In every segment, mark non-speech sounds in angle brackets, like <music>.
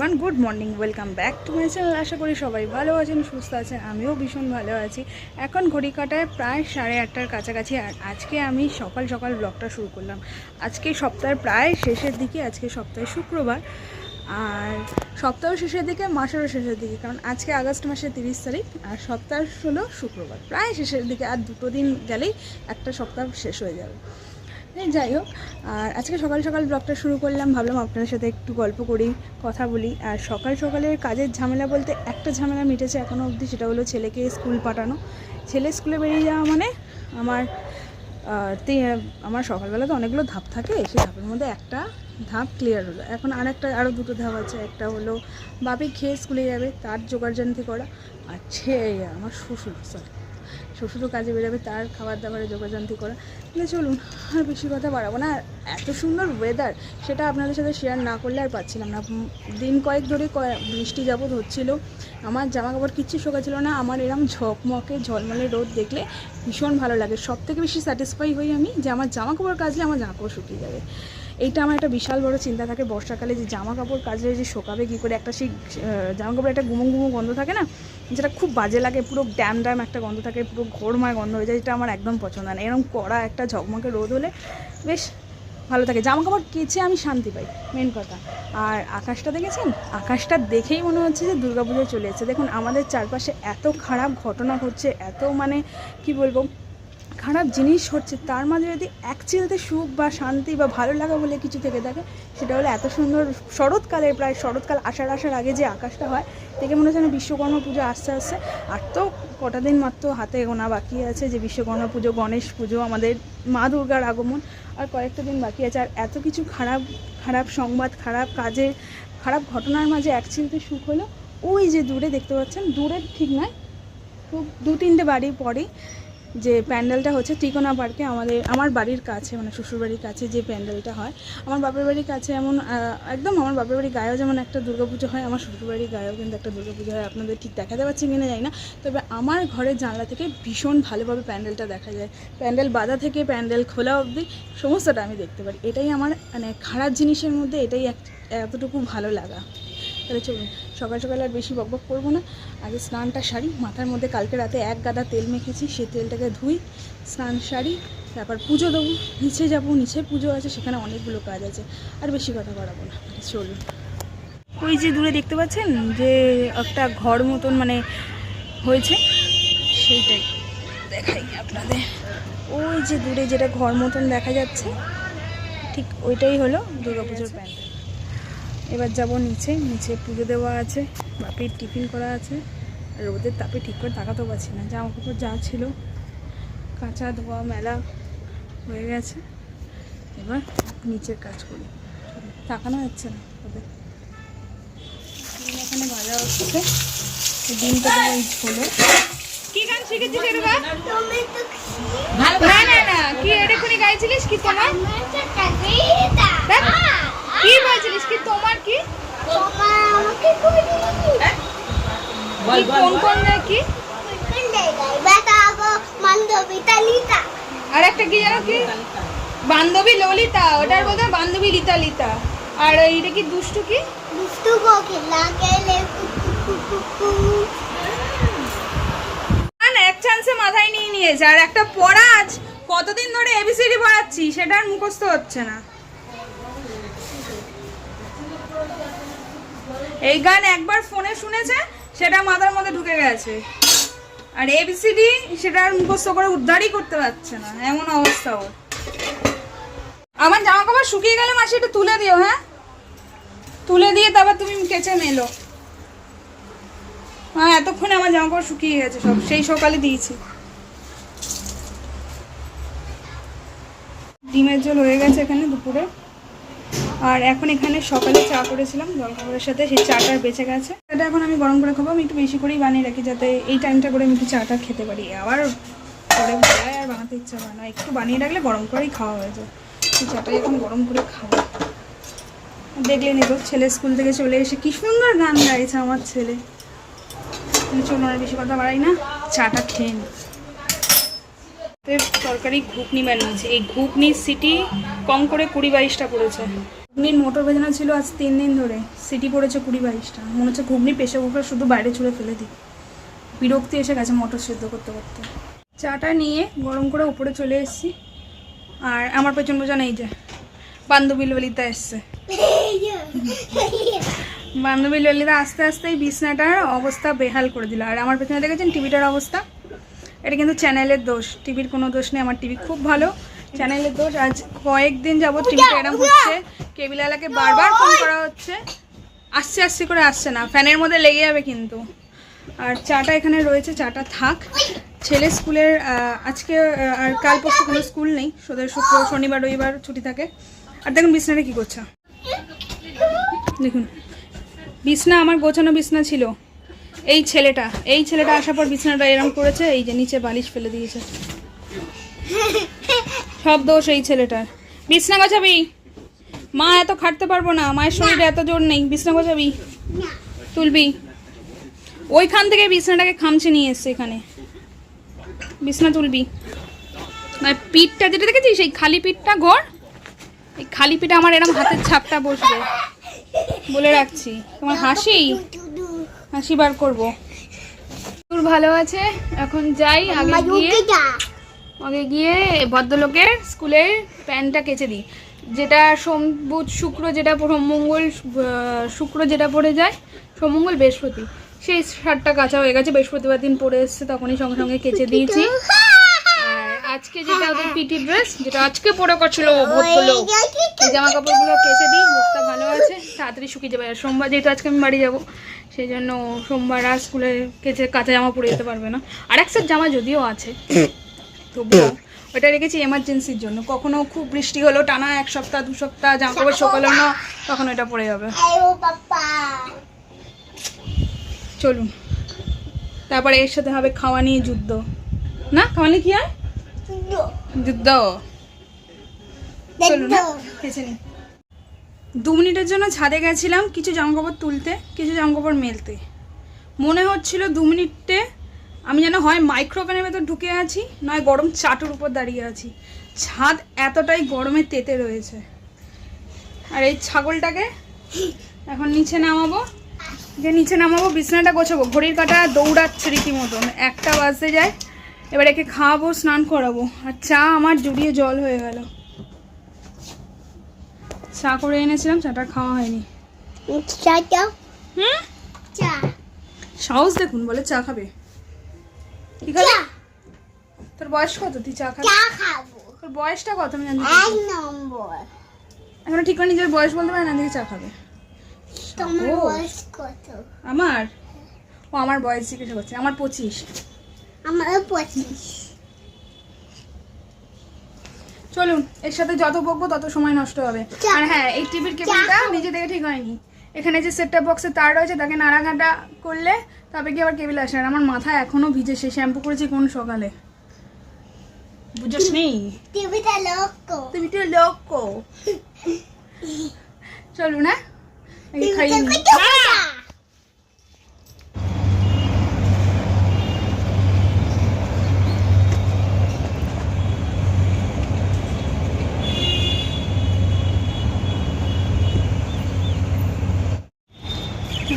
Morning welcome back to my channel আশা করি সবাই ভালো আছেন, সুস্থ আছেন, আমিও ভীষণ ভালো আছি। এখন ঘড়ি কাটায় প্রায় সাড়ে আটটার কাছাকাছি, আর আজকে আমি সকাল সকাল ব্লগটা শুরু করলাম। আজকে সপ্তাহের প্রায় শেষের দিকে, আজকে সপ্তাহে শুক্রবার, আর সপ্তাহ শেষের দিকে, মাসেরও শেষের দিকে, কারণ আজকে আগস্ট মাসের তিরিশ তারিখ, আর সপ্তাহ হলো শুক্রবার। প্রায় শেষের দিকে, আর দুটো দিন গেলেই একটা সপ্তাহ শেষ হয়ে যাবে। যাই হোক, আর আজকে সকাল সকাল ব্লগটা শুরু করলাম, ভাবলাম আপনাদের সাথে একটু গল্প করি, কথা বলি। আর সকাল সকালের কাজের ঝামেলা বলতে একটা ঝামেলা মিটেছে এখনও অবধি, সেটা হলো ছেলেকে স্কুল পাঠানো। ছেলে স্কুলে বেরিয়ে যাওয়া মানে আমার আমার সকালবেলা তো অনেকগুলো ধাপ থাকে, সেই ধাপের মধ্যে একটা ধাপ ক্লিয়ার হলো। এখন আরেকটা আরও দুটো ধাপ আছে, একটা হলো বাপি খেয়ে স্কুলে যাবে, তার জোগাড়জান্তি করা। আর ছে আমার শ্বশুর সরি শ্বশুরও কাজে বেরোবে, তার খাবার দাবারে যোগাযান্তি করা। তাহলে চলুন, আর বেশি কথা বাড়াবো না। এত সুন্দর ওয়েদার সেটা আপনাদের সাথে শেয়ার না করলে আর পাচ্ছিলাম না। দিন কয়েক ধরে বৃষ্টি যাবৎ হচ্ছিল। আমার জামা কাপড় কিচ্ছু শোকাচ্ছিল না। আমার এরম ঝকমকে, ঝলমলে রোদ দেখলে ভীষণ ভালো লাগে। সব থেকে বেশি স্যাটিসফাই হই আমি যে আমার জামা কাপড় কাচলে আমার জামা কাপড় শুকিয়ে যাবে। এইটা আমার একটা বিশাল বড় চিন্তা থাকে বর্ষাকালে যে জামা কাপড় কাচলে যে শোকাবে কী করে? একটা সেই জামা কাপড় একটা গুমো গুমো গন্ধ থাকে না? যেটা খুব বাজে লাগে, পুরো ড্যাম ড্যাম একটা গন্ধ থাকে, পুরো ঘোরময় গন্ধ হয়ে যায়, যেটা আমার একদম পছন্দ না। এরকম কড়া একটা ঝকমকে রোদ হলে বেশ ভালো থাকে। জামা কাপড় কেচে আমি শান্তি পাই মেন কথা। আর আকাশটা দেখেছেন? আকাশটা দেখেই মনে হচ্ছে যে দুর্গাপুজো চলে এসেছে। দেখুন, আমাদের চারপাশে এত খারাপ ঘটনা ঘটছে, এত মানে কি বলব খারাপ জিনিস হচ্ছে, তার মাঝে যদি এক চিলতে সুখ বা শান্তি বা ভালো লাগা বলে কিছু থেকে থাকে, সেটা হলো এত সুন্দর শরৎকালে প্রায়, শরৎকাল আসার আসার আগে যে আকাশটা হয় দেখে মনে হচ্ছে না বিশ্বকর্মা পুজো আসতে আসছে। আর তো কটা দিন মাত্র হাতে গোনা বাকি আছে যে বিশ্বকর্মা পুজো, গণেশ পুজো, আমাদের মা দুর্গার আগমন, আর কয়েকটা দিন বাকি আছে। আর এত কিছু খারাপ খারাপ সংবাদ, খারাপ কাজের খারাপ ঘটনার মাঝে এক চিলতে সুখ হলো, ওই যে দূরে দেখতে পাচ্ছেন দূরে ঠিক নয়, খুব দু তিনটে বাড়ি পরেই যে প্যান্ডেলটা হচ্ছে ত্রিকোণা পার্কে আমাদের, আমার বাড়ির কাছে মানে শ্বশুরবাড়ির কাছে যে প্যান্ডেলটা হয়, আমার বাপের বাড়ির কাছে এমন একদম আমার বাপের বাড়ির গায়েও যেমন একটা দুর্গাপুজো হয়, আমার শ্বশুরবাড়ির গায়েও কিন্তু একটা দুর্গাপুজো হয়, আপনাদের ঠিক দেখাতে পাচ্ছি কিনা জানি না, তবে আমার ঘরের জানলা থেকে ভীষণ ভালোভাবে প্যান্ডেলটা দেখা যায়। প্যান্ডেল বাঁধা থেকে প্যান্ডেল খোলা অবধি সমস্তটা আমি দেখতে পারি। এটাই আমার মানে খারাপ জিনিসের মধ্যে এটাই এক, এতটুকু ভালো লাগা। তাহলে চলুন, সকাল সকাল আর বেশি বকবক করব না। আগে স্নানটা সারি, মাথার মধ্যে কালকে রাতে এক গাদা তেল মেখেছি সেই তেলটাকে ধুই, স্নান সারি, তারপর পুজো দেবো। নিচে যাব, নিচে পুজো আছে, সেখানে অনেকগুলো কাজ আছে। আর বেশি কথা বাড়াবো না, চলুন। ওই যে দূরে দেখতে পাচ্ছেন, যে একটা ঘর মতন মানে হয়েছে, সেইটাই দেখাই আপনাদের। ওই যে দূরে যেটা ঘর মতন দেখা যাচ্ছে, ঠিক ওইটাই হলো দুর্গাপুজোর প্যান্ডেল। এবার যাব নিচে। নিচে পুজো দেওয়া আছে বাপির টিফিন করা আছে। আর রোদের তাপে ঠিক করে তাকাতেও পারছি না। জামা কাপড় যা ছিল কাঁচা ধোয়া মেলা হয়ে গেছে। এবার নিচের কাজ করি। তাকানো যাচ্ছে না ওদের। ডিম এখানে ভাজা হচ্ছে। ডিমটা কি গান শিখেছিস এরবা না না না। কি এরকমই গাইছিলিস কি তোমার দেখ, কি বলছিলিস কি তোমার কি কি আর একটা কি জানো কি? বান্ধবী ললিতা, ওটার বলতে বান্ধবী লিতা লিতা আর এইটা কি দুষ্টু কি? না না এক চান্সে মাথায় নিয়ে নিয়েছে, আর একটা পড়া আজ কতদিন ধরে এবিসিডি পড়াচ্ছি সেটা আর মুখস্থ হচ্ছে না। এই গান একবার ফোনে শুনেছে, সেটা মাথার মধ্যে ঢুকে গেছে। আর এবিসিডি সেটা আর মুখস্থ করে উদ্ধারই করতে পারছে না, এমন অবস্থা ওর। আমার জামা কাপড় শুকিয়ে গেলে মাসি একটু তুলে দিও হ্যাঁ? তুলে দিয়ে তারপর তুমি কেচে মেলো। হ্যাঁ এতক্ষণে আমার জামা কাপড় শুকিয়ে গেছে সব, সেই সকালে দিয়েছি। ডিমের জল হয়ে গেছে এখানে দুপুরে। আর এখন এখানে সকালে চা করেছিলাম, জলখাবারের সাথে, সেই চাটা বেঁচে গেছে। এটা এখন আমি গরম করে খাব, আমি একটু বেশি করেই বানিয়ে রাখি যাতে এই টাইমটা করে আমি একটু চাটা খেতে পারি। আবার পরে বেলায় আর বানাতে ইচ্ছা হয় না, একটু বানিয়ে রাখলে গরম করেই খাওয়া হয়ে যায়। সেই চাটাই এখন গরম করে খাব। দেখলে নিত ছেলে স্কুল থেকে চলে এসে কি সুন্দর গান গাইছে আমার ছেলে। চলুন আর বেশি কথা বাড়াই না, চাটা খেয়ে নি। তরকারি ঘুগনি বানিয়েছে। এই ঘুগনির সিটি কম করে কুড়ি বাইশটা পড়েছে। ঘুগনির মোটর ভেজানো ছিল আজ তিন দিন ধরে। সিটি পড়েছে কুড়ি বাইশটা। মনে হচ্ছে ঘুগনি পেশে কুকার শুধু বাইরে ছুঁড়ে ফেলে দিই। বিরক্তি এসে গেছে মটর সিদ্ধ করতে করতে। চাটা নিয়ে গরম করে উপরে চলে এসেছি। আর আমার পেছন পেছন এই যে, বান্ধবী ললিতা এসছে। বান্ধবী ললিতা আস্তে আস্তে এই বিছনাটার অবস্থা বেহাল করে দিল। আর আমার পেছনে দেখেছেন টিভিটার অবস্থা? এটা কিন্তু চ্যানেলের দোষ। টিভির কোনো দোষ নেই। আমার টিভি খুব ভালো। চ্যানেলের দোষ। আজ কয়েকদিন যাবত টিভিটা এরম হচ্ছে। কেবিলালাকে বারবার ফোন করা হচ্ছে। আসছে আসছে করে আসছে না। ফ্যানের মধ্যে লেগে যাবে কিন্তু। আর চাটা এখানে রয়েছে চাটা থাক। ছেলে স্কুলের আজকে আর কাল পরশু কোনো স্কুল নেই। সোদের শুক্র শনিবার রবিবার ছুটি থাকে। আর দেখুন বিছনাটা কী করছে দেখুন। বিছনা আমার গোছানো বিছনা ছিল। এই ছেলেটা এই ছেলেটা আসার পর বিছানাটা এরম করেছে। এই যে নিচে বালিশ ফেলে দিয়েছে। সব দোষ এই ছেলেটার। বিছনা গোছাবি। মা, এত খাটতে পারব না। মায়ের শরীরে এত জোর নেই। বিছনা গোছাবি। তুলবি। ওইখান থেকে বিছনাটাকে খামচে নিয়ে এসছে এখানে। বিছনা তুলবি। না পিঠটা যেটা দেখেছিস? সেই খালি পিঠটা গড় এই খালি পিঠে আমার এরম হাতের ছাপটা বসবে। বলে রাখছি। তোমার হাসি? হাসি বার করব। ভালো আছে? এখন যাই, আগে গিয়ে আগে গিয়ে ভদ্রলোকের স্কুলের প্যান্টটা কেচে দিই। যেটা সোম বুধ শুক্র যেটা সোম মঙ্গল শুক্র যেটা পড়ে যায় সোম মঙ্গল বৃহস্পতি। সেই শার্টটা কাঁচা হয়ে গেছে বৃহস্পতিবার দিন পরে এসছে তখনই সঙ্গে সঙ্গে কেচে দিয়েছি। আর আজকে যেটা ওদের পিটি ড্রেস যেটা আজকে পরে করছিল ভদ্রলোক এই জামা কাপড়গুলো কেচে দিই মুখটা ভালো আছে তাড়াতাড়ি শুকিয়ে যাবে। আর সোমবার যেহেতু আজকে আমি বাড়ি যাব সেই জন্য সোমবার আর স্কুলে কেচে কাঁচা জামা পরে যেতে পারবে না। আর এক সেট জামা যদিও আছে। <coughs> তবুও ওটা রেখেছি এমার্জেন্সির জন্য। কখনো খুব বৃষ্টি হলো টানা এক সপ্তাহ, দু সপ্তাহ, জামা কাপড় সকালে না, তখন ওটা পড়ে যাবে। চলুন। তারপরে এর সাথে হবে খাওয়া নিয়ে যুদ্ধ। না খাওয়া কি হয় যুদ্ধ। চলুন। দু মিনিটের জন্য ছাদে গেছিলাম কিছু জামাকাপড় তুলতে, কিছু জামাকাপড় মেলতে। মনে হচ্ছিল দু মিনিটে আমি যেন হয় মাইক্রোওভেনের ভেতর ঢুকে আছি নয় গরম চাটুর উপর দাঁড়িয়ে আছি। ছাদ এতটাই গরমে তেতে রয়েছে। আর এই ছাগলটাকে এখন নিচে নামাবো। যে নিচে নামাবো বিছানাটা গোছাবো। ঘড়ির কাটা দৌড়াচ্ছে রীতিমতন। একটা বাজতে যায় এবার একে খাওয়াবো স্নান করাবো। আর চা আমার জুড়িয়ে জল হয়ে গেল। চা করে এনেছিলাম চাটা খাওয়া হয়নি। হুম? সাহস দেখুন বলে চা খাবে। তোর বয়স কত? তুই চা খাবি? তোর বয়সটা কত? আমি জানি এখন ঠিক করে নিজের বয়স বলতে পারে না দিকে চা খাবে। সাহস। আমার? ও আমার বয়স জিজ্ঞাসা করছে। আমার পঁচিশ। চলুন এর সাথে যত বকবো তত সময় নষ্ট হবে। আর হ্যাঁ এই টিভির কেবলটা নিজে থেকে ঠিক হয়নি। এখানে যে সেটটা বক্সে তার রয়েছে তাকে নাড়াঘাটা করলে তবে কি আবার কেবিল আসে আর আমার মাথা এখনও ভিজে সে শ্যাম্পু করেছি কোন সকালে? বুঝোস নেই তুমি তো লোক চলুন হ্যাঁ? এই খাইয়ে নিই।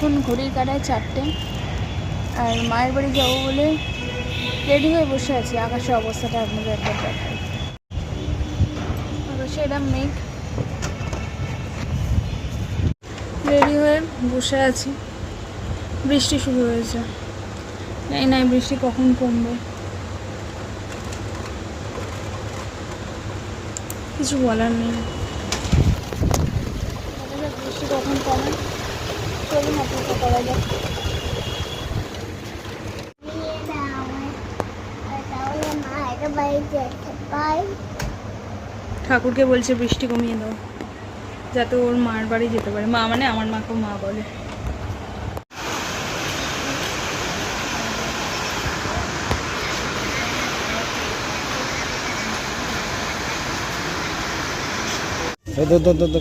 এখন ঘড়ির কাটায় চারটে। আর মায়ের বাড়ি যাব বলে রেডি হয়ে বসে আছি। আকাশের অবস্থাটা আপনাদের একবার দেখাই। আকাশে এটা মেঘ। রেডি হয়ে বসে আছি। বৃষ্টি শুরু হয়েছে। এই নাই বৃষ্টি কখন কমবে। কিছু বলার নেই। বৃষ্টি কখন কমে? চলুন অপেক্ষা করা যাক ঠাকুরকে বলছে বৃষ্টি কমিয়ে দাও যাতে ওর মার বাড়ি যেতে পারে। মা মানে আমার মাকেও মা বলে।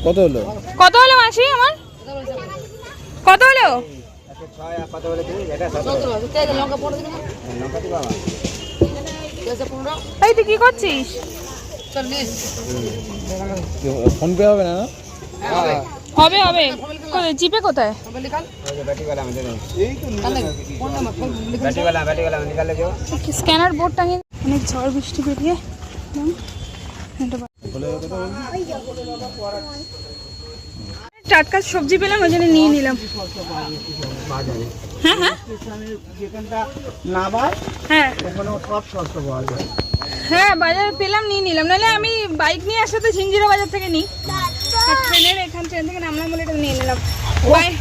কত হলো? কত হলো মাসি আমার? কত হলো? এই তুই কি করছিস? ফোন হবে। হবে জিপে কোথায়? স্ক্যানার বোর্ড টাঙিয়ে অনেক ঝড় বৃষ্টি বেরিয়ে টাটকা সবজি পেলাম, ওই জন্য নিয়ে নিলাম। হ্যাঁ হ্যাঁ। যেখানটা হ্যাঁ। যায় হ্যাঁ বাজারে পেলাম, নিয়ে নিলাম। নাহলে আমি বাইক নিয়ে আসলে তো ঝিঞ্জিরা বাজার থেকে নিই। ট্রেনের এখান ট্রেন থেকে নামলাম বলে এটা নিয়ে নিলাম। বাই-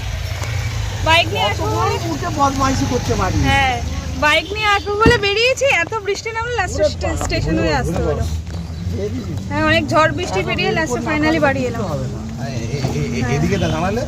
বাইক নিয়ে আসব উঠে বদমাইশি করতে পারি হ্যাঁ বাইক নিয়ে আসব বলে বেরিয়েছি, এত বৃষ্টি নামলে লাস্টে স্টেশন হয়ে আসতে হলো। হ্যাঁ অনেক ঝড় বৃষ্টি পেরিয়ে লাস্টে ফাইনালি বাড়ি এলাম। එදිකට සමල්ල